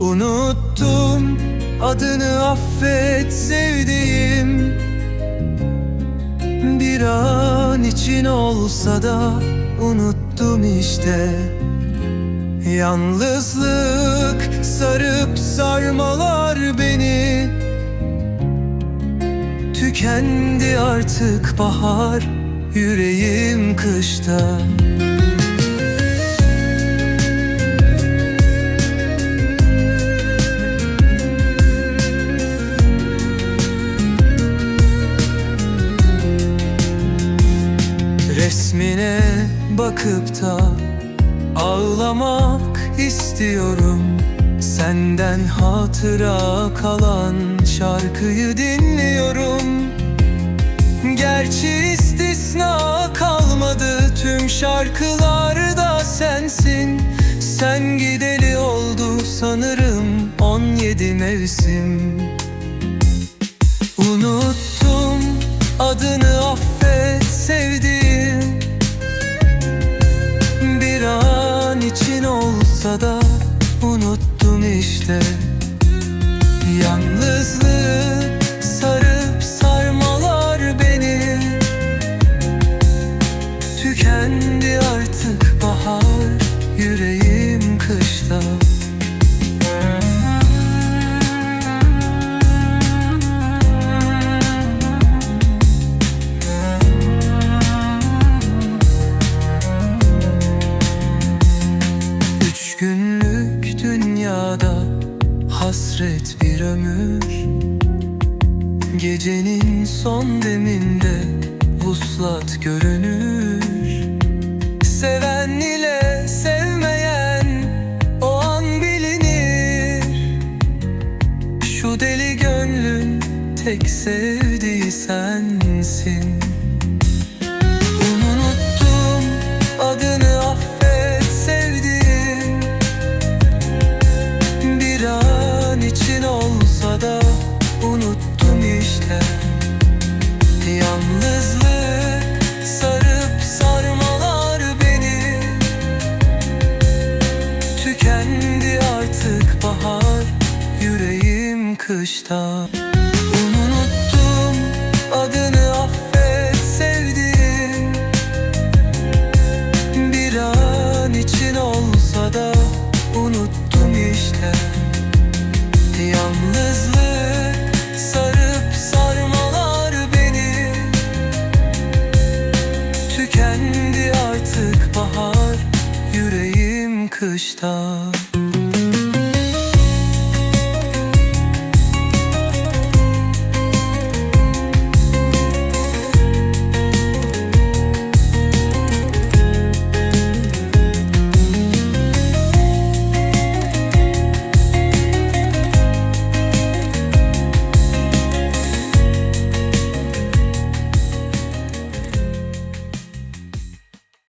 Unuttum adını affet sevdiğim Bir an için olsa da unuttum işte. Yalnızlık sarıp sarmalar beni. Tükendi artık bahar yüreğim kışta bakıp da ağlamak istiyorum. Senden hatıra kalan şarkıyı dinliyorum. Gerçi istisna kalmadı tüm şarkılarda sensin. Sen gideli oldu sanırım 17 mevsim. Unuttum adını affet sevdiğim olsa da unuttum işte. Yalnızlık sarıp sarmalar beni. Tükendi artık bahar yüreğim dünyada hasret bir ömür. Gecenin son deminde vuslat görünür. Seven ile sevmeyen o an bilinir. Şu deli gönlün tek sevdiği sensin Yalnızlık sarıp sarmalar beni. Tükendi artık bahar yüreğim kışta くした。